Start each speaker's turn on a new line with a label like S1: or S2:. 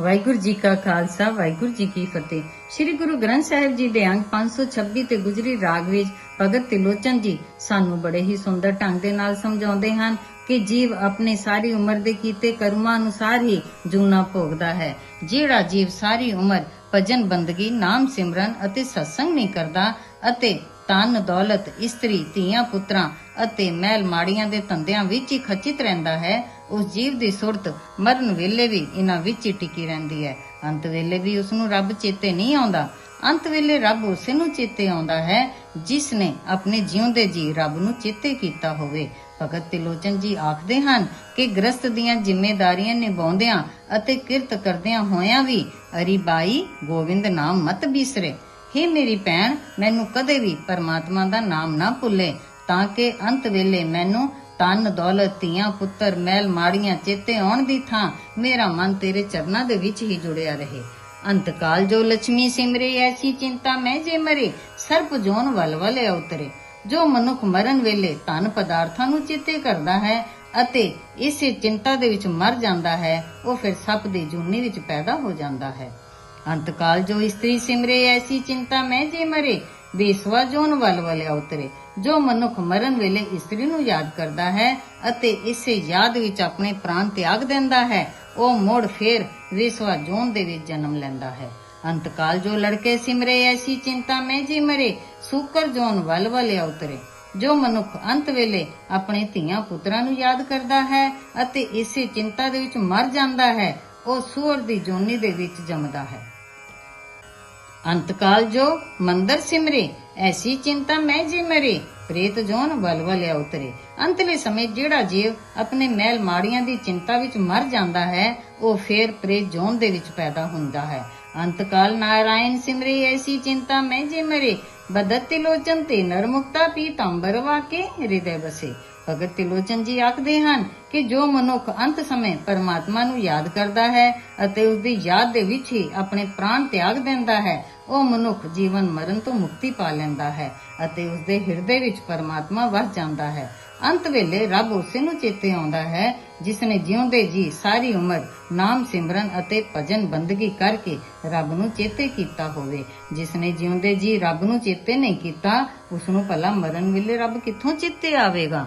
S1: ਵਾਹਿਗੁਰੂ ਜੀ ਕਾ ਖਾਲਸਾ, ਵਾਹਿਗੁਰੂ ਜੀ ਕੀ ਫਤਿਹ। ਸ੍ਰੀ ਗੁਰੂ ਗ੍ਰੰਥ ਸਾਹਿਬ ਜੀ ਦੇ ਅੰਗ 526 ਤੇ ਗੁਜਰੀ ਰਾਗ ਵਿੱਚ ਭਗਤ ਤਿਲੋਚਨ ਜੀ ਸਾਨੂੰ ਬੜੇ ਹੀ ਸੁੰਦਰ ਢੰਗ ਦੇ ਨਾਲ ਸਮਝਾਉਂਦੇ ਹਨ ਕਿ ਜੀਵ ਆਪਣੇ ਸਾਰੀ ਉਮਰ ਦੇ ਕੀਤੇ ਕਰਮਾਂ ਅਨੁਸਾਰ ਹੀ ਜੂਨਾ ਭੋਗਦਾ ਹੈ। ਜਿਹੜਾ ਜੀਵ ਸਾਰੀ ਉਮਰ ਭਜਨ ਬੰਦਗੀ, ਨਾਮ ਸਿਮਰਨ ਅਤੇ ਸਤਸੰਗ ਨਹੀਂ ਕਰਦਾ ਅਤੇ ਤਨ ਦੌਲਤ, ਇਸਤਰੀ, ਧੀਆਂ, ਪੁੱਤਰਾਂ ਅਤੇ ਮਹਿਲ ਮਾੜੀਆਂ ਦੇ ਧੰਦਿਆਂ ਵਿੱਚ ਹੀ ਖਚਿਤ ਰਹਿੰਦਾ ਹੈ ਉਸ ਜੀਵ ਦੀ ਸੁਰਤ ਮਰਨ ਵੇਲੇ ਵੀ ਇਹਨਾਂ ਵਿੱਚ ਹੀ ਟਿਕੀ ਰਹਿੰਦੀ ਹੈ। ਅੰਤ ਵੇਲੇ ਵੀ ਉਸ ਨੂੰ ਰੱਬ ਚੇਤੇ ਨਹੀਂ ਆਉਂਦਾ। ਅੰਤ ਵੇਲੇ ਰੱਬ ਉਸੇ ਨੂੰ ਚੇਤੇ ਆਉਂਦਾ ਹੈ ਜਿਸ ਨੇ ਆਪਣੇ ਜਿਉਂਦੇ ਜੀ ਰੱਬ ਨੂੰ ਚੇਤੇ ਕੀਤਾ ਹੋਵੇ। ਭਗਤ ਤਿਲੋਚਨ ਜੀ ਆਖਦੇ ਹਨ ਕਿ ਗ੍ਰਸਤ ਦੀਆਂ ਜ਼ਿੰਮੇਵਾਰੀਆਂ ਨਿਭਾਉਂਦਿਆਂ ਅਤੇ ਕਿਰਤ ਕਰਦਿਆਂ ਹੋਇਆਂ ਵੀ ਅਰੀਬਾਈ ਗੋਬਿੰਦ ਨਾਮ ਮਤ ਬਿਸਰੇ। ਹੇ ਮੇਰੀ ਭੈਣ, ਮੈਨੂੰ ਕਦੇ ਵੀ ਪਰਮਾਤਮਾ ਦਾ ਨਾਮ ਨਾ ਭੁੱਲੇ ਤਾਂ ਕਿ ਅੰਤ ਵੇਲੇ ਮੈਨੂੰ ਤਨ ਦੌਲਤ ਧੀਆਂ ਪੁੱਤਰ ਮਹਿਲ ਮਾੜੀਆਂ ਚੇਤੇ ਆਉਣ ਦੀ ਥਾਂ ਮੇਰਾ ਮਨ ਤੇਰੇ ਚਰਨਾਂ ਦੇ ਵਿੱਚ ਹੀ ਜੁੜਿਆ ਰਹੇ। ਅੰਤਕਾਲ ਜੋ ਲక్ష్ਮੀ ਸਿਮਰੇ, ਐਸੀ ਚਿੰਤਾ ਮੈਂ ਜੇ ਮਰੇ, ਸਰਪ ਜੋਨ ਵਲ ਵਲ ਉਤਰੇ। ਜੋ ਮਨੁੱਖ ਮਰਨ ਵੇਲੇ ਧਨ ਪਦਾਰਥਾਂ ਨੂੰ ਚੇਤੇ ਕਰਦਾ ਹੈ ਅਤੇ ਇਸੇ ਚਿੰਤਾ ਦੇ ਵਿੱਚ ਮਰ ਜਾਂਦਾ ਹੈ, ਉਹ ਫਿਰ ਸੱਪ ਦੀ ਜੂਨੀ ਵਿੱਚ ਪੈਦਾ ਹੋ ਜਾਂਦਾ ਹੈ। ਅੰਤਕਾਲ ਜੋ ਇਸਤਰੀ ਸਿਮਰੇ, ਐਸੀ ਚਿੰਤਾ ਮੈਂ ਜੇ ਮਰੇ ਬੇਸਵਾ ਜੋਨ ਵਲ ਵਲ ਉਤਰੇ, ਜੋ ਮਨੁੱਖ ਮਰਨ ਵੇਲੇ ਇਸਤਰੀ ਨੂੰ ਯਾਦ ਕਰਦਾ ਹੈ ਅਤੇ ਇਸੇ ਯਾਦ ਵਿੱਚ ਆਪਣੇ ਪ੍ਰਾਣ ਤਿਆਗ ਦਿੰਦਾ ਹੈ, ਉਹ ਮੁੜ ਫੇਰ ਬੇਸਵਾ ਜੋਨ ਦੇ ਵਿੱਚ ਜਨਮ ਲੈਂਦਾ ਹੈ। ਅੰਤਕਾਲ ਜੋ ਲੜਕੇ ਸਿਮਰੇ, ਐਸੀ ਚਿੰਤਾ ਮੈਂ ਜੀ ਮਰੇ, ਸੂਕਰ ਜੋਨ ਵਲ ਵਲ ਉਤਰੇ, ਜੋ ਮਨੁੱਖ ਅੰਤ ਵੇਲੇ ਆਪਣੇ ਧੀਆਂ ਪੁੱਤਰਾਂ ਨੂੰ ਯਾਦ ਕਰਦਾ ਹੈ ਅਤੇ ਇਸੇ ਚਿੰਤਾ ਦੇ ਵਿੱਚ ਮਰ ਜਾਂਦਾ ਹੈ, ਉਹ ਸੂਰ ਦੀ ਜੋਨੀ ਦੇ ਵਿੱਚ ਜੰਮਦਾ ਹੈ। ਅੰਤਕਾਲ ਜੋ ਮੰਦਰ ਸਿਮਰੇ, ਐਸੀ ਚਿੰਤਾ ਮੈਂ ਜੇ ਮਰੇ। ਪ੍ਰੇਤ ਜੋਨ ਵਲ ਉਤਰੇ। ਅੰਤਲੇ ਸਮੇਂ ਜਿਹੜਾ ਜੀਵ ਆਪਣੇ ਮਹਿਲ ਮਾੜੀਆਂ ਦੀ ਚਿੰਤਾ ਵਿੱਚ ਮਰ ਜਾਂਦਾ ਹੈ, ਉਹ ਫੇਰ ਪ੍ਰੇਤ ਜੋਨ ਦੇ ਵਿੱਚ ਪੈਦਾ ਹੁੰਦਾ ਹੈ। ਅੰਤਕਾਲ ਨਾਰਾਇਣ ਸਿਮਰੇ, ਐਸੀ ਚਿੰਤਾ ਮੈਂ ਜੇ ਮਰੇ। ਬਦਤ ਲੋਚਨ ਤੇ ਨਰਮੁਕਤਾ ਪੀ ਪੀਤੰਬਰ ਵਾਕੇ, ਹਿਰਦੇ ਬਸੇ ਭਗਤ ਤਿਲੋਚਨ ਜੀ ਆਖਦੇ ਹਨ ਕਿ ਜੋ ਮਨੁੱਖ ਅੰਤ ਸਮੇਂ ਪਰਮਾਤਮਾ ਨੂੰ ਯਾਦ ਕਰਦਾ ਹੈ ਅਤੇ ਉਸ ਦੀ ਯਾਦ ਦੇ ਵਿੱਚ ਹੀ ਆਪਣੇ ਪ੍ਰਾਣ ਤਿਆਗ ਦਿੰਦਾ ਹੈ, ਉਹ ਮਨੁੱਖ ਜੀਵਨ ਮਰਨ ਤੋਂ ਮੁਕਤੀ ਪਾ ਲੈਂਦਾ ਹੈ ਅਤੇ ਉਸ ਦੇ ਹਿਰਦੇ ਵਿੱਚ ਪਰਮਾਤਮਾ ਵਸ ਜਾਂਦਾ ਹੈ। ਅੰਤ ਵੇਲੇ ਰੱਬ ਉਸੇ ਨੂੰ ਚੇਤੇ ਆਉਂਦਾ ਹੈ ਜਿਸ ਨੇ ਜਿਉਂਦੇ ਜੀ ਸਾਰੀ ਉਮਰ ਨਾਮ ਸਿਮਰਨ ਅਤੇ ਭਜਨ ਬੰਦਗੀ ਕਰਕੇ ਰੱਬ ਨੂੰ ਚੇਤੇ ਕੀਤਾ ਹੋਵੇ। ਜਿਸ ਨੇ ਜਿਉਂਦੇ ਜੀ ਰੱਬ ਨੂੰ ਚੇਤੇ ਨਹੀਂ ਕੀਤਾ ਉਸ ਨੂੰ ਭਲਾ ਮਰਨ ਵੇਲੇ ਰੱਬ ਕਿੱਥੋਂ ਚੇਤੇ ਆਵੇਗਾ?